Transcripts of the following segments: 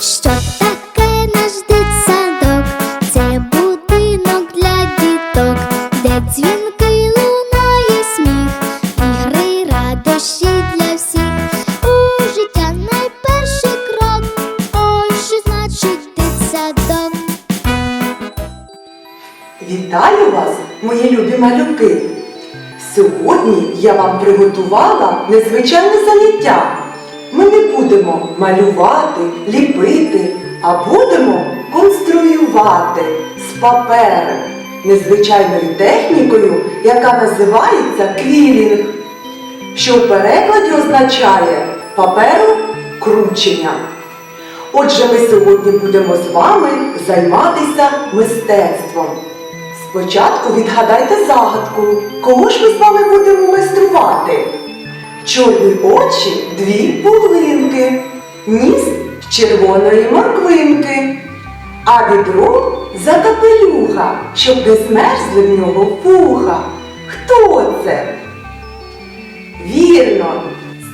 Що таке наш дитсадок? Це будинок для діток, де дзвінки лунає сміх, ігри, радощі для всіх. У життя найперший крок. Ой, що значить дитсадок? Вітаю вас, мої любі малюки! Сьогодні я вам приготувала незвичайне заняття. Ми не будемо малювати, ліпити, а будемо конструювати з паперу незвичайною технікою, яка називається квілінг, що в перекладі означає паперу кручення. Отже, ми сьогодні будемо з вами займатися мистецтвом. Спочатку відгадайте загадку, кого ж ми з вами будемо майструвати? Чорні очі дві пуглинки, ніс з червоної морквинки, а відро за капелюха, щоб не змерзли в нього вуха. Хто це? Вірно,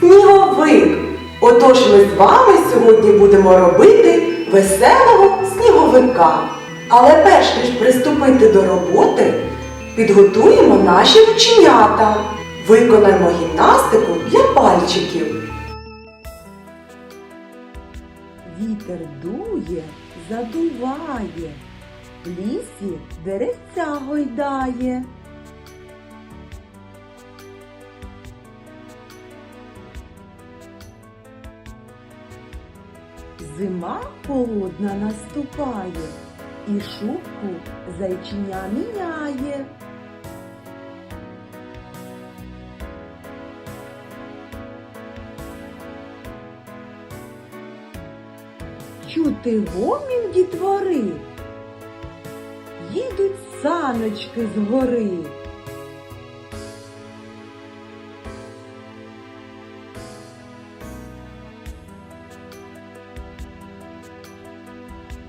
сніговик. Отож ми з вами сьогодні будемо робити веселого сніговика. Але перш ніж приступити до роботи, підготуємо наші рученята. Виконаємо гімнастику для пальчиків. Вітер дує, задуває, в лісі деревця гойдає. Зима холодна наступає, і шубку зайчиня міняє. Чути гомін дітвори, їдуть саночки з гори.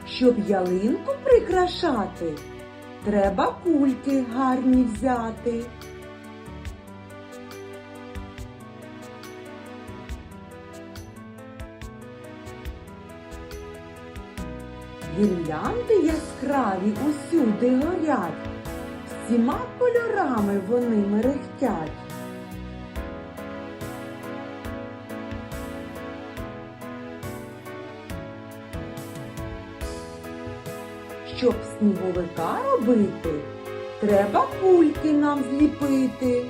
Щоб ялинку прикрашати, треба кульки гарні взяти. Гірлянди яскраві усюди горять, всіма кольорами вони мерехтять. Щоб сніговика робити, треба кульки нам зліпити.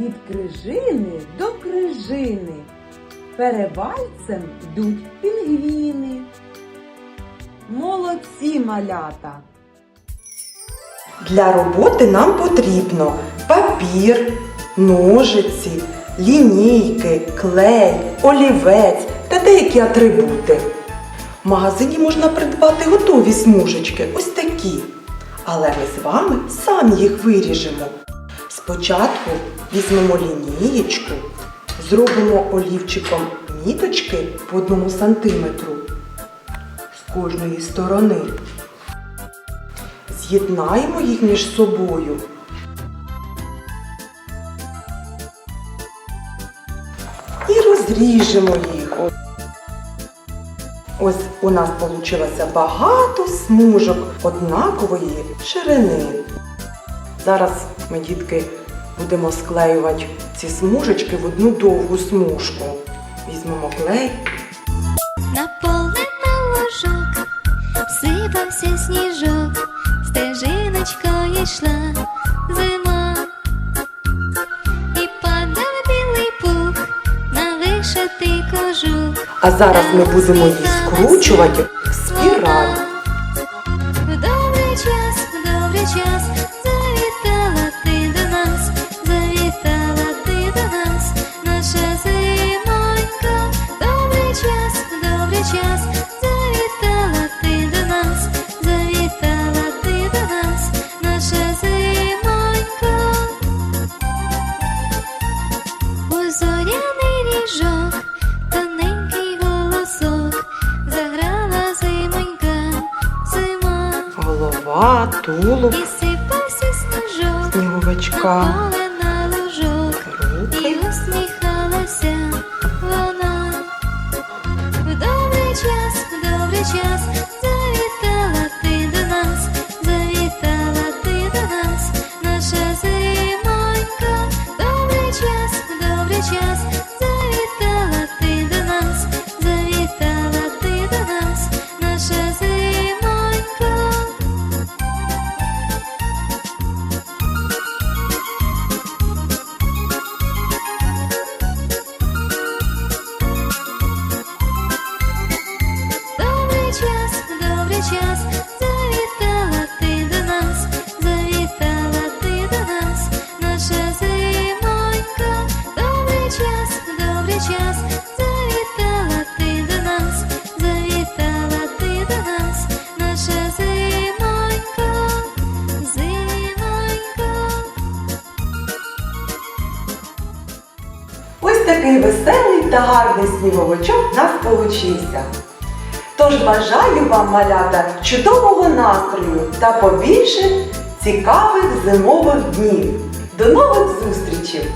Від крижини до крижини перевальцем йдуть пінгвіни. Молодці малята! Для роботи нам потрібно папір, ножиці, лінійки, клей, олівець та деякі атрибути. В магазині можна придбати готові смужечки, ось такі. Але ми з вами самі їх виріжемо. Спочатку візьмемо лінієчку, зробимо олівчиком міточки по одному сантиметру з кожної сторони. З'єднаємо їх між собою. І розріжемо їх. Ось у нас вийшло багато смужок однакової ширини. Зараз ми, дітки, будемо склеювати ці смужечки в одну довгу смужку. Візьмемо клей. На поле на ложок сипався сніжок, стежиночкою йшла зима, і падав білий пух на вишитий кожух. А зараз ми будемо їх скручувати в спіраль. час, завітала ти до нас, завітала ти до нас, наша зимонька, у зоряний ріжок, тоненький голосок, заграла зимонька, зима, голова, тулуб. І сипався сніжок, сніговичка, на лужок, Руки. і усміх. час. Ось такий веселий та гарний сніговочок в нас получився. Тож бажаю вам, малята, чудового настрою та побільше цікавих зимових днів. До нових зустрічей!